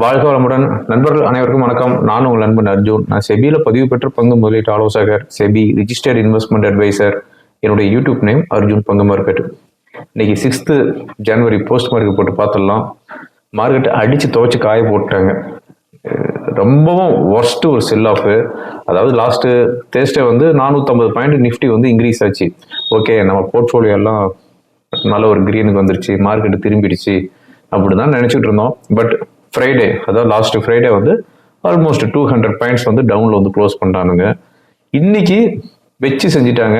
வாழ்க வளமுடன். நண்பர்கள் அனைவருக்கும் வணக்கம். நான் உங்கள் நண்பன் அர்ஜுன் நான் செபியில் பதிவு பெற்ற பங்கு முதலீட்டு ஆலோசகர் செபி ரிஜிஸ்டர்ட் இன்வெஸ்ட்மெண்ட் அட்வைசர் என்னுடைய யூடியூப் நேம் அர்ஜுன் பங்கு மார்க்கெட் இன்னைக்கு சிக்ஸ்த்து ஜனவரி போஸ்ட் மார்க்கெட் போட்டு பார்த்துடலாம். மார்க்கெட் அடித்து துவைச்சி காய போட்டாங்க. ரொம்பவும் ஒர்ஸ்ட் ஒரு செல் ஆஃப் அதாவது லாஸ்ட்டு தேர்ஸ்டே வந்து நானூற்றம்பது பாயிண்ட் நிஃப்டி வந்து இன்க்ரீஸ் ஆச்சு. ஓகே நம்ம போர்ட்ஃபோலியோ எல்லாம் நல்ல ஒரு கிரீனுக்கு வந்துருச்சு. மார்க்கெட் திரும்பிடுச்சு. அப்படி தான் நினச்சிட்டு இருந்தோம். பட் ஃப்ரைடே அதாவது லாஸ்ட் ஃப்ரைடே வந்து ஆல்மோஸ்ட் டூ ஹண்ட்ரட் பாயிண்ட்ஸ் வந்து டவுனில் வந்து க்ளோஸ் பண்ணிட்டானுங்க. இன்னைக்கு வச்சு செஞ்சிட்டாங்க.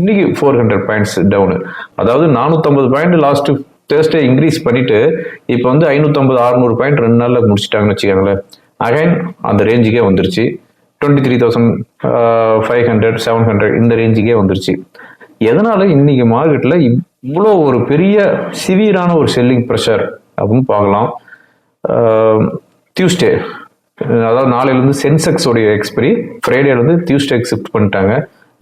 இன்னைக்கு ஃபோர் ஹண்ட்ரட் பாயிண்ட்ஸ் டவுனு அதாவது நானூற்றம்பது பாயிண்ட் லாஸ்ட் தேர்ஸ்டே இன்க்ரீஸ் பண்ணிட்டு இப்போ வந்து ஐநூற்றம்பது அறுநூறு பாயிண்ட் ரெண்டு நாளில் முடிச்சிட்டாங்கன்னு வச்சுக்கோங்களேன். அகைன் அந்த ரேஞ்சுக்கே வந்துருச்சு. Twenty three thousand five hundred seven hundred இந்த ரேஞ்சுக்கே வந்துருச்சு. எதனால இன்னைக்கு மார்க்கெட்டில் இவ்வளோ ஒரு பெரிய சிவியரான ஒரு செல்லிங் ப்ரெஷர் அப்படின்னு பார்க்கலாம். டியூஸ்டே அதாவது நாளையிலேருந்து சென்செக்ஸோடைய எக்ஸ்பிரி ஃப்ரைடேலேருந்து டியூஸ்டே ஷிஃப்ட் பண்ணிட்டாங்க.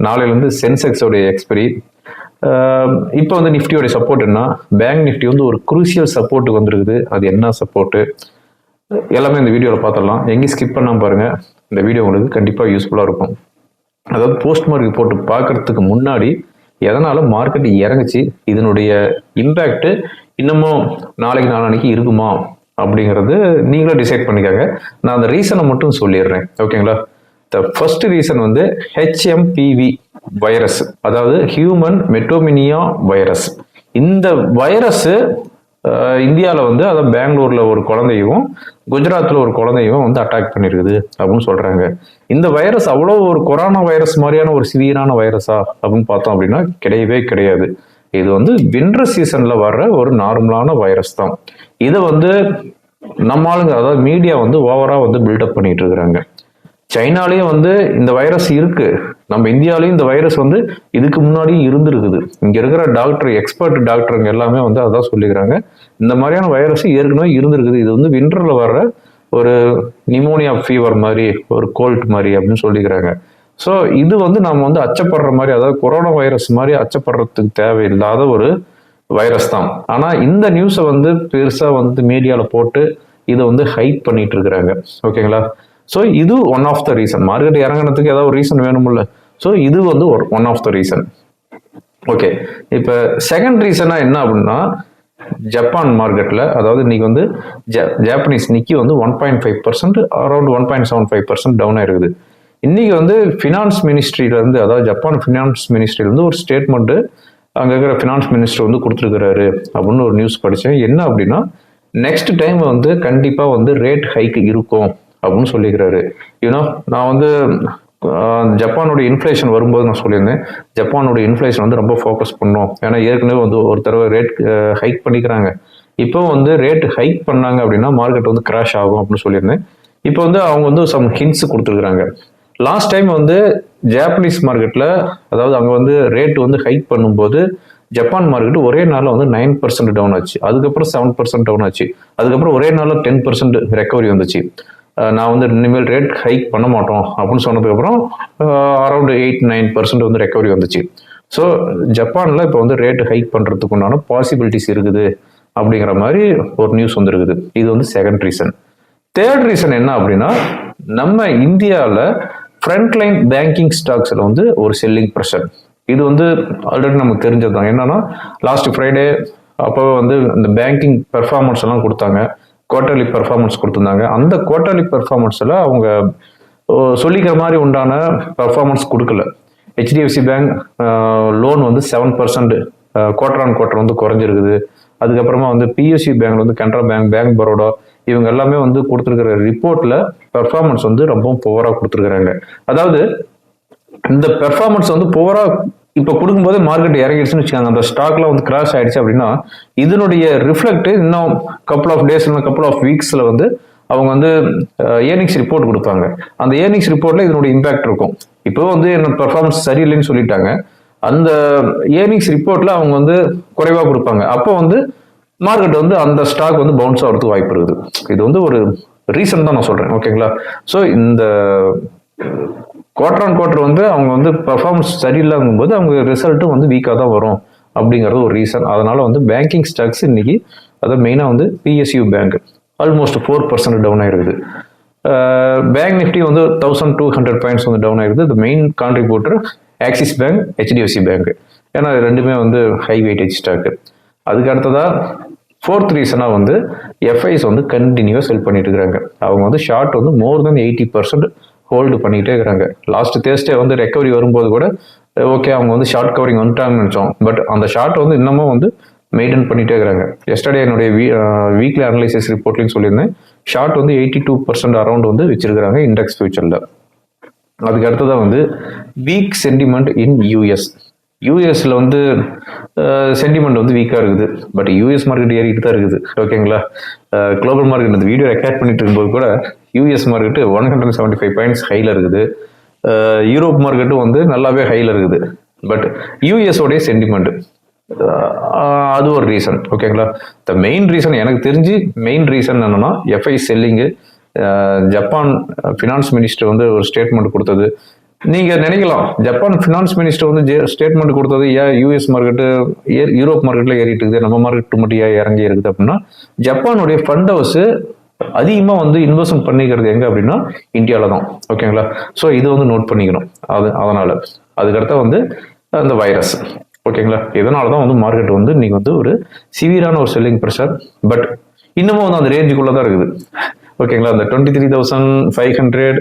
நாளையிலேருந்து சென்செக்ஸோடைய எக்ஸ்பிரி எக்ஸ்பெரி இப்போ வந்து நிஃப்டியோடைய சப்போர்ட் என்ன? பேங்க் நிஃப்டி வந்து ஒரு குரூசியல் சப்போர்ட்டுக்கு வந்திருக்குது. அது என்ன சப்போர்ட்டு எல்லாமே இந்த வீடியோவில் பார்த்துடலாம். எங்கேயும் ஸ்கிப் பண்ணாமல் பாருங்கள் இந்த வீடியோ உங்களுக்கு கண்டிப்பாக யூஸ்ஃபுல்லாக இருக்கும். அதாவது போஸ்ட் மார்க்கெட் போட்டு பார்க்கறதுக்கு முன்னாடி எதனால மார்க்கெட் இறங்குச்சு? இதனுடைய இம்பேக்ட் இன்னமும் நாளைக்கு நாளானைக்கு இருக்குமா? அப்படிங்கிறது நீங்களே டிசைட் பண்ணிக்கோங்க. நான் அந்த ரீசனை மட்டும் சொல்லிடுறேன். ஓகேங்களா த ஃபர்ஸ்ட் ரீசன் வந்து ஹெச்எம்பிவி வைரஸ் அதாவது ஹியூமன் மெட்டோமினியா வைரஸ் இந்த வைரஸ் இந்தியாவில் வந்து அதாவது பெங்களூரில் ஒரு குழந்தையும் குஜராத்தில் ஒரு குழந்தையும் வந்து அட்டாக் பண்ணியிருக்குது அப்படின்னு சொல்கிறாங்க இந்த வைரஸ் அவ்வளோ ஒரு கொரோனா வைரஸ் மாதிரியான ஒரு சிவியரான வைரஸா அப்படின்னு பார்த்தோம் அப்படின்னா கிடையவே கிடையாது. இது வந்து வின்டர் சீசனில் வர்ற ஒரு நார்மலான வைரஸ் தான். இதை வந்து நம்ம ஆளுங்க அதாவது மீடியா வந்து ஓவரா வந்து பில்டப் பண்ணிட்டு இருக்கிறாங்க சைனாலேயும் வந்து இந்த வைரஸ் இருக்கு. நம்ம இந்தியாவிலையும் இந்த வைரஸ் வந்து இதுக்கு முன்னாடியும் இருந்திருக்குது. இங்க இருக்கிற டாக்டர் எக்ஸ்பர்ட் டாக்டருங்க எல்லாமே வந்து அதான் சொல்லிக்கிறாங்க. இந்த மாதிரியான வைரஸ் ஏற்கனவே இருந்திருக்குது. இது வந்து விண்டர்ல வர்ற ஒரு நிமோனியா ஃபீவர் மாதிரி ஒரு கோல்ட் மாதிரி அப்படின்னு சொல்லிக்கிறாங்க. ஸோ இது வந்து நம்ம வந்து அச்சப்படுற மாதிரி அதாவது கொரோனா வைரஸ் மாதிரி அச்சப்படுறதுக்கு தேவையில்லாத ஒரு வைரஸ் தான். ஆனால் இந்த நியூஸை வந்து பெருசாக வந்து மீடியாவில் போட்டு இதை வந்து ஹைப் பண்ணிட்டு இருக்கிறாங்க. ஓகேங்களா ஸோ இது one of the reason market இறங்கினதுக்கு ஏதாவது ஒரு ரீசன் வேணுமில்ல. ஸோ இது வந்து ஒரு one of the reason okay இப்போ செகண்ட் ரீசனாக என்ன அப்படின்னா ஜப்பான் மார்க்கெட்டில் அதாவது இன்னைக்கு வந்து ஜ ஜாப்பனீஸ் நிக்கி வந்து one point five percent around one point seven five percent down ஆயிருக்குது இன்னைக்கு வந்து ஃபினான்ஸ் மினிஸ்ட்ரியிலேருந்து அதாவது ஜப்பான் ஃபினான்ஸ் மினிஸ்ட்ரியிலேருந்து ஒரு ஸ்டேட்மெண்ட்டு அங்கே இருக்கிற ஃபினான்ஸ் மினிஸ்டர் வந்து கொடுத்துருக்கிறாரு அப்படின்னு ஒரு நியூஸ் படித்தேன் என்ன அப்படின்னா நெக்ஸ்ட் டைம் வந்து கண்டிப்பாக வந்து ரேட் ஹைக் இருக்கும் அப்படின்னு சொல்லிக்கிறாரு. யூனோ நான் வந்து ஜப்பானோட இன்ஃப்ளேஷன் வரும்போது நான் சொல்லியிருந்தேன். ஜப்பானோட இன்ஃப்ளேஷன் வந்து ரொம்ப ஃபோக்கஸ் பண்ணோம். ஏன்னா ஏற்கனவே வந்து ஒரு தடவை ரேட் ஹைக் பண்ணிக்கிறாங்க. இப்போ வந்து ரேட் ஹைக் பண்ணாங்க அப்படின்னா மார்க்கெட் வந்து கிராஷ் ஆகும் அப்படின்னு சொல்லியிருந்தேன். இப்போ வந்து அவங்க வந்து சம் ஹிண்ட்ஸ் கொடுத்துருக்குறாங்க. லாஸ்ட் டைம் வந்து ஜாப்பனீஸ் மார்க்கெட்டில் அதாவது அங்கே வந்து ரேட் வந்து ஹைக் பண்ணும்போது ஜப்பான் மார்க்கெட் ஒரே நாளில் வந்து நைன் பர்சன்ட் டவுன் ஆச்சு. அதுக்கப்புறம் செவன் பர்சன்ட் டவுன் ஆச்சு. அதுக்கப்புறம் ஒரே நாளில் டென் பர்சன்ட் ரெக்கவரி வந்துச்சு. நான் வந்து இனிமேல் ரேட் ஹைக் பண்ண மாட்டோம் அப்படின்னு சொன்னதுக்கப்புறம் அரௌண்ட் எயிட் நைன் பர்சன்ட் வந்து ரெக்கவரி வந்துச்சு. ஸோ ஜப்பானில் இப்போ வந்து ரேட் ஹைக் பண்ணுறதுக்கு உண்டான பாசிபிலிட்டிஸ் இருக்குது அப்படிங்கிற மாதிரி ஒரு நியூஸ் வந்துருக்குது. இது வந்து செகண்ட் ரீசன் தேர்ட் ரீசன் என்ன அப்படின்னா நம்ம இந்தியாவில் ஃப்ரண்ட்லைன் பேங்கிங் ஸ்டாக்ஸில் வந்து ஒரு செல்லிங் ப்ரெஷர் இது வந்து ஆல்ரெடி நமக்கு தெரிஞ்சது தான் என்னன்னா லாஸ்ட் ஃப்ரைடே அப்போ வந்து இந்த பேங்கிங் பெர்ஃபார்மன்ஸ் எல்லாம் கொடுத்தாங்க. குவார்டர்லி பெர்ஃபார்மன்ஸ் கொடுத்துருந்தாங்க. அந்த குவார்டர்லி பெர்ஃபார்மன்ஸில் அவங்க சொல்லிக்கிற மாதிரி உண்டான பெர்ஃபார்மன்ஸ் கொடுக்கல. ஹெச்டிஎஃப்சி பேங்க் லோன் வந்து seven percent quarter on quarter வந்து குறைஞ்சிருக்குது. அதுக்கப்புறமா வந்து பிஎஸ்சி பேங்க்ல வந்து கனரா பேங்க் பேங்க் பரோடா இவங்க எல்லாமே வந்து கொடுத்துருக்கிற ரிப்போர்ட்ல பெர்ஃபார்மன்ஸ் வந்து ரொம்ப புவராக கொடுத்துருக்குறாங்க. அதாவது இந்த பெர்ஃபார்மன்ஸ் வந்து புவராக இப்போ கொடுக்கும்போது மார்க்கெட் இறங்கிடுச்சுன்னு வச்சுக்காங்க. அந்த ஸ்டாக்லாம் வந்து கிராஷ் ஆயிடுச்சு அப்படின்னா இதனுடைய ரிஃப்ளெக்ட் இன்னும் கப்புள் ஆஃப் டேஸ் இல்லை கப்புள் ஆஃப் வீக்ஸில் வந்து அவங்க வந்து ஏர்னிங்ஸ் ரிப்போர்ட் கொடுப்பாங்க. அந்த ஏர்னிங்ஸ் ரிப்போர்ட்ல இதனுடைய இம்பாக்ட் இருக்கும். இப்போ வந்து என்ன பெர்ஃபார்மன்ஸ் சரியில்லைன்னு சொல்லிட்டாங்க. அந்த ஏர்னிங்ஸ் ரிப்போர்ட்டில் அவங்க வந்து குறைவாக கொடுப்பாங்க. அப்போ வந்து மார்க்கெட் வந்து அந்த ஸ்டாக் வந்து பவுன்ஸ் ஆகிறதுக்கு வாய்ப்பு இருக்குது. இது வந்து ஒரு ரீசன் தான் நான் சொல்றேன். ஓகேங்களா ஸோ இந்த குவார்டர் ஆன் குவார்டர் வந்து அவங்க வந்து பெர்ஃபார்மன்ஸ் சரியில்லாங்கும் போது அவங்க ரிசல்ட்டும் வந்து வீக்காக தான் வரும் அப்படிங்கிறது ஒரு ரீசன் அதனால வந்து பேங்கிங் ஸ்டாக்ஸ் இன்னைக்கு அதை மெயினாக வந்து PSU bank almost four percent down ஆயிருக்குது. பேங்க் நிஃப்டி வந்து தௌசண்ட் டூ ஹண்ட்ரட் பாயிண்ட்ஸ் வந்து டவுன் ஆயிருக்குது. The main contributor Axis bank HDFC bank ஏன்னா ரெண்டுமே வந்து ஹை வெயிட்டேஜ் ஸ்டாக்கு அதுக்கு அடுத்ததாக ஃபோர்த் ரீசனாக வந்து எஃப்ஐஸ் வந்து கண்டினியூவாக செல் பண்ணிட்டு இருக்கிறாங்க. அவங்க வந்து ஷார்ட் வந்து more than eighty percent hold பண்ணிகிட்டே இருக்கிறாங்க. லாஸ்ட் தேர்ஸ்டே வந்து ரெக்கவரி வரும்போது கூட ஓகே அவங்க வந்து ஷார்ட் கவரிங் வந்துட்டாங்கன்னு நினச்சோம். பட் அந்த ஷார்ட் வந்து இன்னமும் வந்து மெயின்டைன் பண்ணிட்டே இருக்கிறாங்க. எஸ்டர்டே என்னுடைய வீ வீக்லி அனலைசிஸ் ரிப்போர்ட்லையும் சொல்லியிருந்தேன். ஷார்ட் வந்து எயிட்டி டூ பர்சன்ட் அரௌண்ட் வந்து வச்சிருக்கிறாங்க இண்டெக்ஸ் ஃபியூச்சரில் அதுக்கு அடுத்ததாக வந்து வீக் சென்டிமெண்ட் இன் யூஎஸ் யூஎஸ்ல வந்து சென்டிமெண்ட் வந்து வீக்காக இருக்குது. பட் யூஎஸ் மார்க்கெட் ஏறிக்கிட்டு தான் இருக்குது. ஓகேங்களா குளோபல் மார்க்கெட் இந்த வீடியோ ரெக்கார்ட் பண்ணிட்டு இருக்கும்போது கூட US market one hundred seventy five points ஹையில் இருக்குது. யூரோப் மார்க்கெட்டும் வந்து நல்லாவே ஹையில் இருக்குது. பட் யூஎஸோடைய சென்டிமெண்ட் அது ஒரு ரீசன் ஓகேங்களா த மெயின் ரீசன் எனக்கு தெரிஞ்சு மெயின் ரீசன் என்னன்னா FI selling Japan finance minister வந்து ஒரு ஸ்டேட்மெண்ட் கொடுத்தது. நீங்க நினைக்கலாம். ஜப்பான் ஃபினான்ஸ் மினிஸ்டர் வந்து ஸ்டேட்மெண்ட் கொடுத்தது ஏன் யூஎஸ் மார்க்கெட்டு யூரோப் மார்க்கெட்ல ஏறிட்டு இருக்குது. நம்ம மார்க்கெட் மட்டும் ஏன் இறங்கி இருக்குது? அப்படின்னா ஜப்பானுடைய ஃபண்ட் ஹவுஸ் அதிகமாக வந்து இன்வெஸ்ட்மெண்ட் பண்ணிக்கிறது எங்க அப்படின்னா இந்தியாவில் தான். ஓகேங்களா ஸோ இது வந்து நோட் பண்ணிக்கணும். அது அதனால. அதுக்கடுத்த வந்து அந்த வைரஸ் ஓகேங்களா இதனால தான் வந்து மார்க்கெட் வந்து இன்னைக்கு வந்து ஒரு சிவியரான ஒரு செல்லிங் ப்ரெஷர் பட் இன்னமும் வந்து அந்த ரேஞ்சுக்குள்ளே தான் இருக்குது. ஓகேங்களா அந்த twenty three thousand five hundred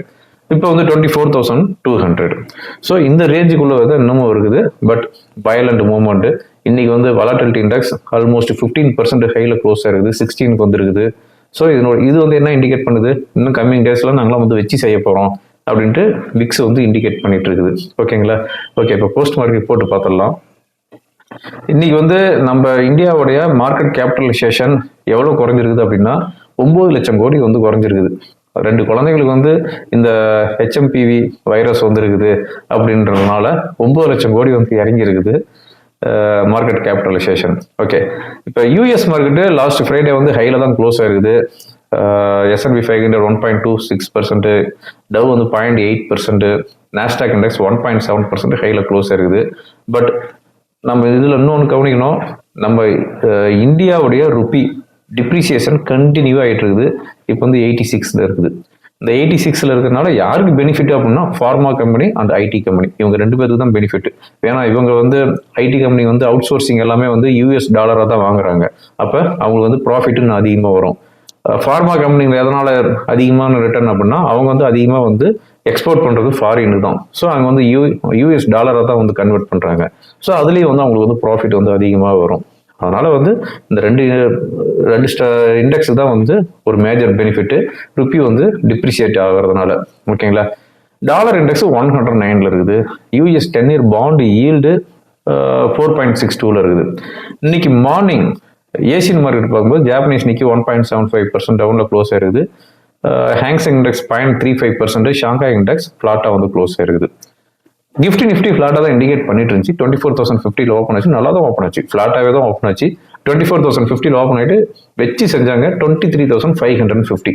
இப்போ வந்து twenty four thousand two hundred so இந்த ரேஞ்சுக்குள்ளே வந்து இன்னமும் இருக்குது. பட் வயலண்ட் மூவ்மெண்ட் இன்றைக்கி வந்து volatility index almost fifteen percent ஹையில் க்ளோஸ் ஆகிருக்குது சிக்ஸ்டீனுக்கு வந்துருக்குது. ஸோ இதனோட இது வந்து என்ன இண்டிகேட் பண்ணுது? இன்னும் கம்மிங் டேஸில் நாங்களாம் வந்து வச்சு செய்ய போகிறோம் அப்படின்ட்டு விக்ஸ் வந்து இண்டிகேட் பண்ணிட்டு இருக்குது. ஓகேங்களா ஓகே இப்போ போஸ்ட் மார்க்கெட் போட்டு பார்த்துடலாம். இன்னைக்கு வந்து நம்ம இந்தியாவுடைய மார்க்கெட் கேபிட்டலைசேஷன் எவ்வளோ குறைஞ்சிருக்குது அப்படின்னா ஒம்பது லட்சம் கோடி வந்து குறைஞ்சிருக்குது. ரெண்டு குழந்தைகளுக்கு வந்து இந்த ஹெச்எம்பிவி வைரஸ் வந்துருக்குது அப்படின்றதுனால ஒம்பது லட்சம் கோடி வந்து இறங்கி இருக்குது மார்க்கெட் கேபிட்டலைசேஷன் ஓகே இப்போ யூஎஸ் மார்க்கெட்டு லாஸ்ட் ஃப்ரைடே வந்து ஹையில் தான் க்ளோஸ் ஆயிருக்குது. S&P five hundred one point two six percent Dow வந்து point eight percent Nasdaq index one point seven percent ஹையில் க்ளோஸ் ஆயிருக்குது. பட் நம்ம இதில் இன்னொன்று கவனிக்கணும். நம்ம இந்தியாவுடைய ருப்பி டிப்ரிசியேஷன் கண்டினியூ ஆகிட்டு இருக்குது. இப்போ வந்து எயிட்டி சிக்ஸில் இருக்குது. இந்த எயிட்டி சிக்ஸில் இருக்கிறனால யாருக்கு பெனிஃபிட் அப்படின்னா pharma company and IT company இவங்க ரெண்டு பேருக்கு தான் பெனிஃபிட் ஏன்னா இவங்க வந்து ஐடி கம்பெனி வந்து அவுட் சோர்சிங் எல்லாமே வந்து யூஎஸ் டாலராக தான் வாங்குறாங்க. அப்போ அவங்களுக்கு வந்து ப்ராஃபிட்டுன்னு அதிகமாக வரும். ஃபார்மா கம்பெனிங்க எதனால் அதிகமான ரிட்டர்ன் அப்படின்னா அவங்க வந்து அதிகமாக வந்து எக்ஸ்போர்ட் பண்ணுறது ஃபாரினுக்கு தான். ஸோ அவங்க வந்து யூ யூஎஸ் டாலராக தான் வந்து கன்வெர்ட் பண்ணுறாங்க ஸோ அதுலேயும் வந்து அவங்களுக்கு வந்து ப்ராஃபிட் வந்து அதிகமாக வரும். அதனால் வந்து இந்த ரெண்டு ரெண்டு இண்டெக்ஸ் தான் வந்து ஒரு மேஜர் பெனிஃபிட்டு ருப்பி வந்து டிப்ரிசியேட் ஆகிறதுனால. ஓகேங்களா? டாலர் இண்டெக்ஸ் ஒன் ஹண்ட்ரட் நைனில் இருக்குது. US ten year bond yield four point six டூவில் இருக்குது. இன்னைக்கு மார்னிங் ஏசியன் மார்க்கெட் பார்க்கும்போது Japanese Nikkei one point seven five percent டவுனில் க்ளோஸ் ஆயிருக்குது. Hang Seng index point three five percent Shanghai index ஃப்ளாட்டாக வந்து க்ளோஸ் ஆயிருக்குது. நிஃப்டி நிஃப்டி ஃபிளாட்டாக தான் இண்டிகேட் பண்ணிட்டு இருந்துச்சு. டுவெண்ட்டி ஃபோர் தௌசண்ட் ஃபிஃப்டியில் ஓப்பன் ஆச்சு. நல்லா தான் ஓப்பன் ஆச்சு. ஃபிளாட்டாகவே தான் ஓப்பன் ஆச்சு. டுவெண்ட்டி ஃபோர் தௌசண்ட் ஃபிஃப்டியில் ஓப்பன் ஆகிட்டு வச்சு செஞ்சாங்க twenty three thousand five hundred fifty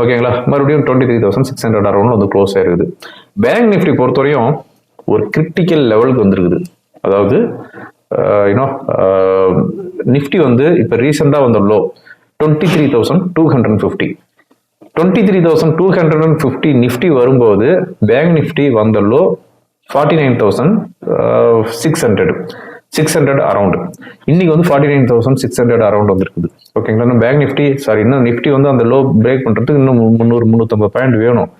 ஓகேங்களா? மறுபடியும் twenty three thousand six hundred around வந்து க்ளோஸ் ஆயிருக்குது. பேங்க் நிஃப்டி பொறுத்தவரையும் ஒரு கிரிட்டிக்கல் லெவலுக்கு வந்திருக்குது. அதாவது யூனோ நிஃப்டி வந்து இப்போ ரீசெண்டாக வந்த low twenty three thousand two hundred fifty twenty three thousand two hundred and fifty Nifty வரும்போது பேங்க் நிஃப்டி வந்த low forty nine thousand six hundred six hundred around இன்னைக்கு வந்து forty nine thousand six hundred around வந்துருக்குது ஓகேங்களா இன்னும் bank Nifty sorry இன்னும் Nifty வந்து அந்த லோ பிரேக் பண்ணுறதுக்கு இன்னும் முந்நூறு முந்நூற்றம்பது பாயிண்ட் வேணும்.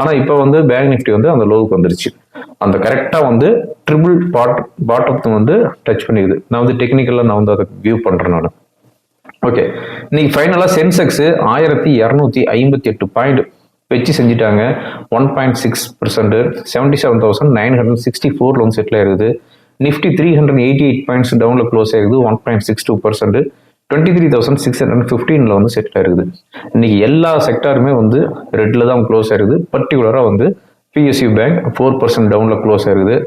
ஆனால் இப்போ வந்து பேங்க் நிஃப்டி வந்து அந்த லோவுக்கு வந்துருச்சு. அந்த கரெக்டாக வந்து ட்ரிபிள் பாட் பாட்டத்தை வந்து டச் பண்ணிக்குது. நான் வந்து டெக்னிக்கலாக நான் வந்து அதை வியூ பண்ணுறேன் நான். ஓகே இன்னைக்கு ஃபைனலாக சென்செக்ஸ் ஆயிரத்தி இரநூத்தி ஐம்பத்தி எட்டு பாயிண்ட் வச்சு செஞ்சுட்டாங்க. One point six percent seventy seven thousand nine hundred sixty ஃபோரில் வந்து செட்டில் ஆயிருக்குது. Nifty three hundred eighty eight points டவுனில் க்ளோஸ் ஆகுது one point six two percent twenty three thousand six hundred ஃபிஃப்டீனில் வந்து செட்டில் ஆயிருக்குது. இன்னைக்கு எல்லா செக்டாருமே வந்து ரெட்டில் தான் க்ளோஸ் ஆயிருக்குது. பர்டிகுலராக வந்து பிஎஸ்யூ பேங்க் ஃபோர் பர்சன்ட் டவுனில் க்ளோஸ் ஆயிருக்குது.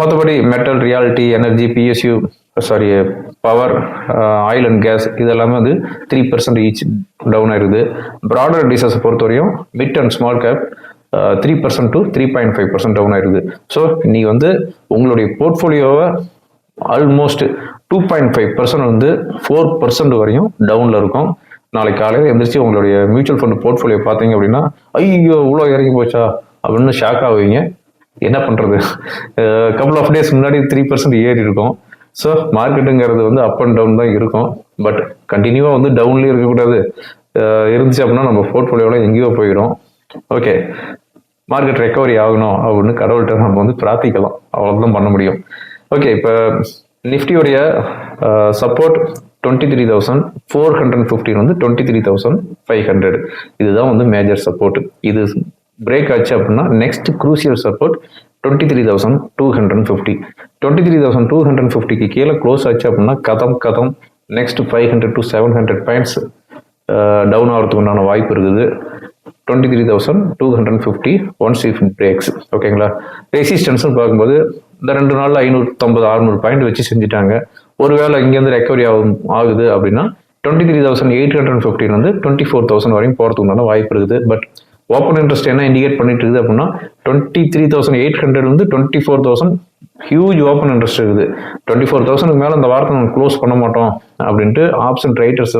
மற்றபடி metal realty energy PSU sorry power oil and gas இதெல்லாமே வந்து த்ரீ பர்சன்ட் ஈச் டவுன் ஆயிருது. ப்ராடர் டிசஸ் பொறுத்தவரையும் mid and small cap three percent to three point five percent down ஆயிருது. So நீங்கள் வந்து உங்களுடைய போர்ட்ஃபோலியோவை almost two point five percent வந்து four percent வரையும் டவுனில் இருக்கும். நாளைக்கு காலையில் எந்திரிச்சு உங்களுடைய மியூச்சுவல் ஃபண்ட் போர்ட்ஃபோலியோ பார்த்தீங்க அப்படின்னா ஐயோ இவ்வளோ இறங்கி போச்சா? அப்படின்னு ஷாக் ஆகுவீங்க. என்ன பண்ணுறது கப்புள் ஆஃப் டேஸ் முன்னாடி த்ரீ பர்சன்ட் ஏறி இருக்கும் ஸோ மார்க்கெட்டுங்கிறது வந்து அப் அண்ட் டவுன் தான் இருக்கும். பட் கண்டினியூவாக வந்து டவுன்லேயும் இருக்கக்கூடாது. இருந்துச்சு அப்படின்னா நம்ம போர்ட்ஃபோலியோவில் எங்கேயோ போயிடும் ஓகே மார்க்கெட் ரெக்கவரி ஆகணும் அப்படின்னு கடவுள்கிட்ட நம்ம வந்து பிரார்த்திக்கலாம். அவ்வளோதான் பண்ண முடியும். ஓகே இப்போ நிஃப்டியோடைய support twenty three thousand four hundred fifteen வந்து twenty three thousand five hundred இதுதான் வந்து மேஜர் சப்போர்ட் இது பிரேக் ஆச்சு அப்படின்னா next crucial support twenty three thousand two hundred fifty twenty three thousand two hundred ஃபிஃப்டிக்கு கீழே க்ளோஸ் ஆச்சு அப்படின்னா கதம் கதம். Next five hundred to seven hundred points down ஆகிறதுக்கு உண்டான வாய்ப்பு இருக்குது. Twenty three thousand two hundred fifty one if breaks ஓகேங்களா ரெசிஸ்டன்ஸ்னு பார்க்கும்போது இந்த ரெண்டு நாளில் ஐநூற்றம்பது அறுநூறு பாயிண்ட் வச்சு செஞ்சுட்டாங்க. ஒருவேளை இங்கேருந்து ரெக்கவரி ஆகும் ஆகுது அப்படின்னா twenty three thousand eight hundred fifteen வந்து டுவெண்ட்டி ஃபோர் தௌசண்ட் வரையும் போகிறதுக்கு உண்டான வாய்ப்பு இருக்குது. பட் ஓப்பன் இன்ட்ரெஸ்ட் என்ன இண்டிகேட் பண்ணிட்டு இருக்குது அப்படின்னா twenty three thousand eight hundred வந்து twenty four thousand huge open interest இருக்குது. டுவெண்ட்டி ஃபோர் தௌசண்ட்க்கு மேலே அந்த வாரத்தை நம்ம க்ளோஸ் பண்ண மாட்டோம் அப்படின்ட்டு ஆப்ஷன் ரைட்டர்ஸ்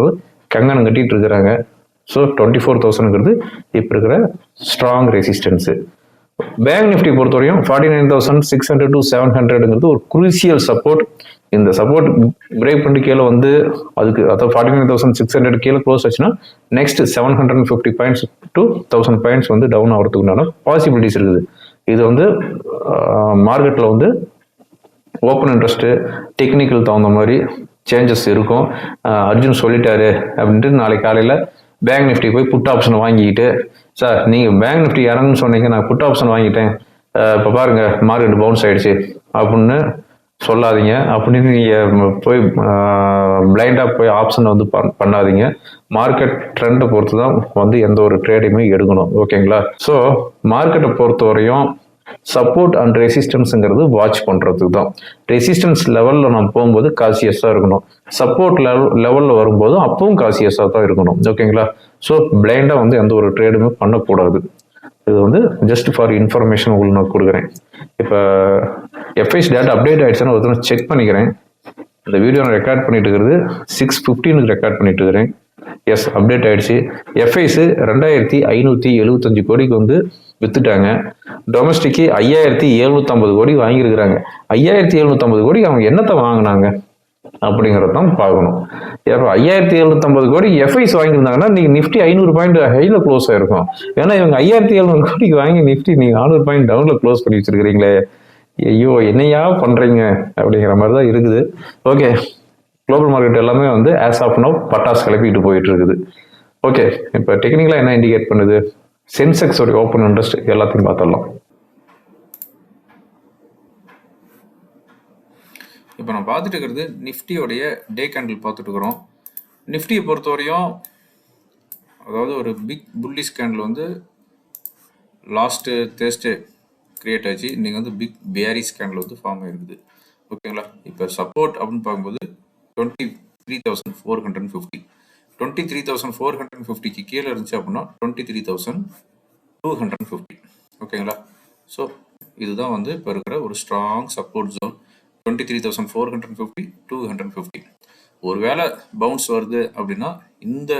கங்கணம் கட்டிகிட்டு இருக்கிறாங்க. ஸோ டுவெண்ட்டி ஃபோர் தௌசண்ட்ங்கிறது இப்போ இருக்கிற ஸ்ட்ராங் ரெசிஸ்டன்ஸு பேங்க் நிஃப்டி பொறுத்தவரையும் forty nine thousand six hundred to seven ஹண்ட்ரடுங்கிறது ஒரு குரூசியல் சப்போர்ட் இந்த சப்போர்ட் பிரேக் பண்ணி கீழே வந்து அதுக்கு அதாவது forty nine thousand six hundred கீழே க்ளோஸ் ஆச்சுன்னா next seven hundred fifty points to thousand points வந்து டவுன் ஆகிறதுக்கு உண்டான பாசிபிலிட்டிஸ் இருக்குது. இது வந்து மார்க்கெட்டில் வந்து ஓப்பன் இன்ட்ரெஸ்ட்டு டெக்னிக்கல் தகுந்த மாதிரி சேஞ்சஸ் இருக்கும். அர்ஜுன் சொல்லிட்டாரு அப்படின்ட்டு நாளைக்கு காலையில் பேங்க் நிஃப்டி போய் புட் ஆப்ஷன் வாங்கிக்கிட்டு சார் நீங்கள் பேங்க் நிஃப்டி இறங்குன்னு சொன்னீங்க நான் புட் ஆப்ஷன் வாங்கிட்டேன். இப்போ பாருங்கள் மார்க்கெட் பவுன்ஸ் ஆகிடுச்சு அப்படின்னு சொல்லாதீங்க. அப்படின்னு நீங்கள் போய் பிளைண்டாக போய் ஆப்ஷனை வந்து பண்- பண்ணாதீங்க. மார்க்கெட் ட்ரெண்டை பொறுத்து தான் வந்து எந்த ஒரு ட்ரேடையுமே எடுக்கணும். ஓகேங்களா ஸோ மார்க்கெட்டை பொறுத்த வரையும் சப்போர்ட் அண்ட் ரெசிஸ்டன்ஸுங்கிறது வாட்ச் பண்ணுறதுக்கு தான் ரெசிஸ்டன்ஸ் லெவலில் நம்ம போகும்போது காசியஸாக இருக்கணும். சப்போர்ட் லெவல் லெவலில் வரும்போது அப்பவும் காசியஸாக தான் இருக்கணும். ஓகேங்களா ஸோ பிளைண்டாக வந்து எந்த ஒரு ட்ரேடுமே பண்ணக்கூடாது. இது வந்து ஜஸ்ட் ஃபார் இன்ஃபர்மேஷன் உங்களுக்கு நான் கொடுக்குறேன். இப்போ எஃப்ஐஸ் டேட்டா அப்டேட் ஆயிடுச்சுன்னா ஒருத்தர் செக் பண்ணிக்கிறேன். இந்த வீடியோ நான் ரெக்கார்ட் பண்ணிட்டு இருக்கிறது சிக்ஸ் ஃபிஃப்டீனுக்கு ரெக்கார்ட் பண்ணிட்டு இருக்கிறேன். எஸ் அப்டேட் ஆயிடுச்சு. எஃப்ஐஸ் ரெண்டாயிரத்தி ஐநூற்றி எழுபத்தஞ்சு கோடிக்கு வந்து வித்துட்டாங்க. டொமஸ்டிக்கு ஐயாயிரத்தி எழுநூத்தம்பது கோடி வாங்கியிருக்கிறாங்க. ஐயாயிரத்தி எழுநூத்தம்பது கோடி அவங்க என்னத்தை வாங்கினாங்க? அப்படிங்கிறத தான் பார்க்கணும். இப்போ ஐயாயிரத்தி எழுநூத்தம்பது கோடி எஃப்ஐஸ் வாங்கியிருந்தாங்கன்னா நீங்கள் நிஃப்டி ஐநூறு பாயிண்ட் ஹையில் க்ளோஸ் ஆயிருக்கும். ஏன்னா இவங்க ஐயாயிரத்தி எழுநூறு கோடிக்கு வாங்கி நிஃப்டி நீங்கள் நானூறு பாயிண்ட் டவுனில் க்ளோஸ் பண்ணி வச்சிருக்கிறீங்களே. ஐயோ என்னையா பண்ணுறீங்க அப்படிங்கிற மாதிரி தான் இருக்குது. ஓகே குளோபல் மார்க்கெட் எல்லாமே வந்து ஆஸ் ஆஃப் நவ் பட்டாசு கிளப்பிட்டு போயிட்டு இருக்குது ஓகே இப்போ டெக்னிக்கலாக என்ன இண்டிகேட் பண்ணுது? சென்செக்ஸ் உடைய ஓப்பன் இன்ட்ரெஸ்ட் எல்லாத்தையும் பார்த்துடலாம். இப்போ நான் பார்த்துட்டு இருக்கிறது நிஃப்டியோடைய டே கேண்டில் பார்த்துட்டு இருக்கிறோம். நிஃப்டியை பொறுத்தவரையும் அதாவது ஒரு பிக் புல்லிஷ் கேண்டில் வந்து லாஸ்ட்டு தேர்ஸ்டே கிரியேட் ஆச்சு. இன்றைக்கி வந்து பிக் பிஆரி ஸ்கேனில் வந்து ஃபார்ம் ஆயிருக்குது ஓகேங்களா இப்போ சப்போர்ட் அப்படின்னு பார்க்கும்போது twenty three thousand four hundred fifty twenty three thousand four hundred ஃபிஃப்டிக்கு கீழே இருந்துச்சு அப்படின்னா twenty three thousand two hundred fifty ஓகேங்களா ஸோ இதுதான் வந்து இப்போ இருக்கிற ஒரு strong support zone twenty three thousand four hundred fifty two hundred fifty ஒருவேளை பவுன்ஸ் வருது அப்படின்னா இந்த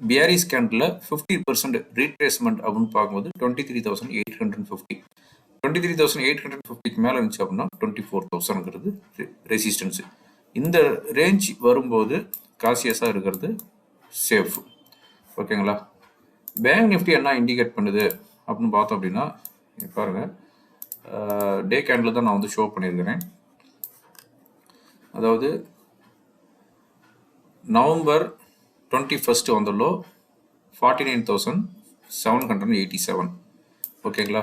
பிஆர்இ ஸ்கேண்டில் ஃபிஃப்டி பர்சன்ட் ரீட்ரேஸ்மெண்ட் அப்படின்னு பார்க்கும்போது twenty three thousand eight hundred fifty twenty three thousand eight hundred ஃபிஃப்டிக்கு மேலே இருந்துச்சு அப்படின்னா டுவெண்ட்டி ஃபோர் தௌசண்ட்ங்கிறது ரெசிஸ்டன்ஸு இந்த ரேஞ்ச் வரும்போது காசியஸாக இருக்கிறது சேஃப் ஓகேங்களா? பேங்க் நிஃப்டி என்ன இண்டிகேட் பண்ணுது அப்படின்னு பார்த்தோம் அப்படின்னா பாருங்கள் டே கேண்டில் தான் நான் வந்து ஷோ பண்ணியிருக்கிறேன். அதாவது November twenty first வந்துள்ளோ forty nine thousand seven hundred eighty seven ஓகேங்களா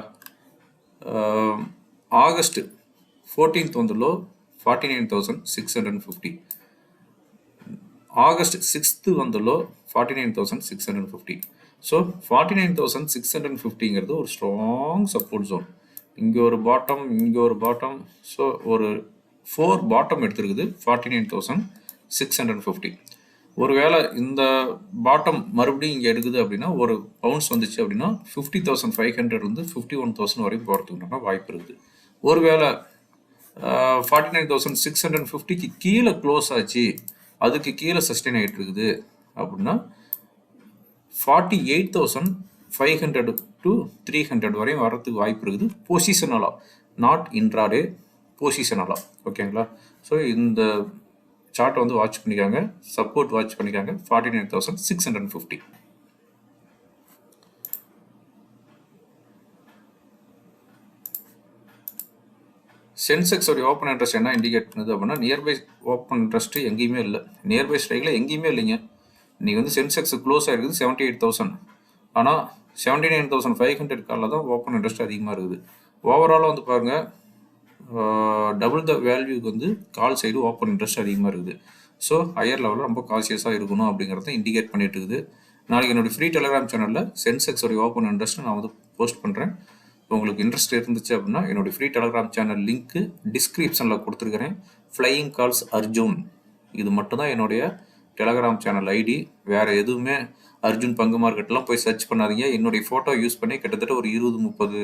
August August fourteenth வந்துள்ளோ forty nine thousand six hundred fifty August sixth வந்துள்ளோ forty nine thousand six hundred fifty so forty nine thousand six hundred ஃபிஃப்டிங்கிறது ஒரு strong support zone இங்கே ஒரு bottom இங்கே ஒரு bottom so ஒரு four bottom எடுத்துருக்குது forty nine thousand six hundred fifty ஒருவேளை இந்த bottom மறுபடியும் இங்கே எடுக்குது அப்படின்னா ஒரு பவுன்ஸ் வந்துச்சு அப்படின்னா ஃபிஃப்டி தௌசண்ட் ஃபைவ் ஹண்ட்ரட் வந்து ஃபிஃப்டி ஒன் தௌசண்ட் வரைக்கும் போகிறதுக்குன்னா வாய்ப்பு இருக்குது. ஒருவேளை forty nine thousand six hundred ஃபிஃப்டிக்கு கீழே க்ளோஸ் ஆச்சு அதுக்கு கீழே சஸ்டெயின் ஆகிட்டு இருக்குது அப்படின்னா forty eight thousand five hundred to three hundred வரையும் வரத்துக்கு வாய்ப்பு இருக்குது. பொசிஷனலாக நாட் இன்ட்ராடே பொசிஷனலாக ஓகேங்களா ஸோ இந்த சார்ட்டை வந்து வாட்ச் பண்ணிக்காங்க. சப்போர்ட் வாட்ச் பண்ணிக்காங்க. Forty nine thousand six hundred fifty சென்செக்ஸோடைய open interest என்ன இண்டிகேட் பண்ணுது அப்படின்னா நியர்பை ஓப்பன் இன்ட்ரெஸ்ட் எங்கேயுமே இல்லை. நியர்பை ஸ்ட்ரைக்கில் எங்கேயுமே இல்லைங்க. நீங்கள் வந்து சென்செக்ஸ் க்ளோஸ் ஆகிருக்குது செவன்ட்டி எயிட் தௌசண்ட் ஆனால் seventy nine thousand five hundred காலில் தான் ஓப்பன் இன்ட்ரெஸ்ட் அதிகமாக இருக்குது ஓவராலாக வந்து பாருங்கள் டபுள் த வேல்யூக்கு வந்து கால் சைடு ஓப்பன் இன்ட்ரெஸ்ட் அதிகமாக இருக்குது. ஸோ ஹையர் லெவலில் ரொம்ப காசியஸாக இருக்கணும் அப்படிங்கிறத இண்டிகேட் பண்ணிட்டு இருக்குது. நாளைக்கு என்னுடைய ஃப்ரீ டெலிகிராம் சேனலில் சென்செக்ஸோடைய ஓப்பன் இன்ட்ரெஸ்ட் நான் வந்து போஸ்ட் பண்ணுறேன் உங்களுக்கு இன்ட்ரெஸ்ட் இருந்துச்சு அப்படின்னா என்னுடைய ஃப்ரீ டெலிகிராம் சேனல் லிங்க்கு டிஸ்கிரிப்ஷனில் கொடுத்துருக்கிறேன். ஃப்ளையிங் கால்ஸ் அர்ஜுன் இது மட்டும்தான் என்னுடைய டெலகிராம் சேனல் ஐடி வேறு எதுவுமே அர்ஜுன் பங்கு மார்க்கெட்லாம் போய் சர்ச் பண்ணாதீங்க. என்னுடைய ஃபோட்டோ யூஸ் பண்ணி கிட்டத்தட்ட ஒரு இருபது முப்பது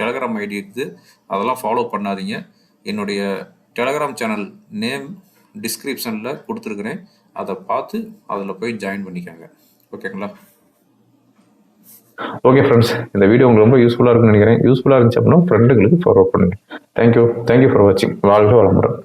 டெலகிராம் ஐடி இருக்குது. அதெல்லாம் ஃபாலோ பண்ணாதீங்க. என்னுடைய டெலகிராம் சேனல் நேம் டிஸ்கிரிப்ஷனில் கொடுத்துருக்குறேன். அதை பார்த்து அதில் போய் ஜாயின் பண்ணிக்கோங்க. ஓகேங்களா ஓகே ஃப்ரெண்ட்ஸ் இந்த வீடியோ உங்களுக்கு ரொம்ப யூஸ்ஃபுல்லாக இருக்கும்னு நினைக்கிறேன். யூஸ்ஃபுல்லாக இருந்துச்சு அப்படின்னா ஃப்ரெண்டுகளுக்கு ஃபார்வர்ட் பண்ணுங்கள் thank you thank you for வாட்சிங் வாழ்க வளமுடன்.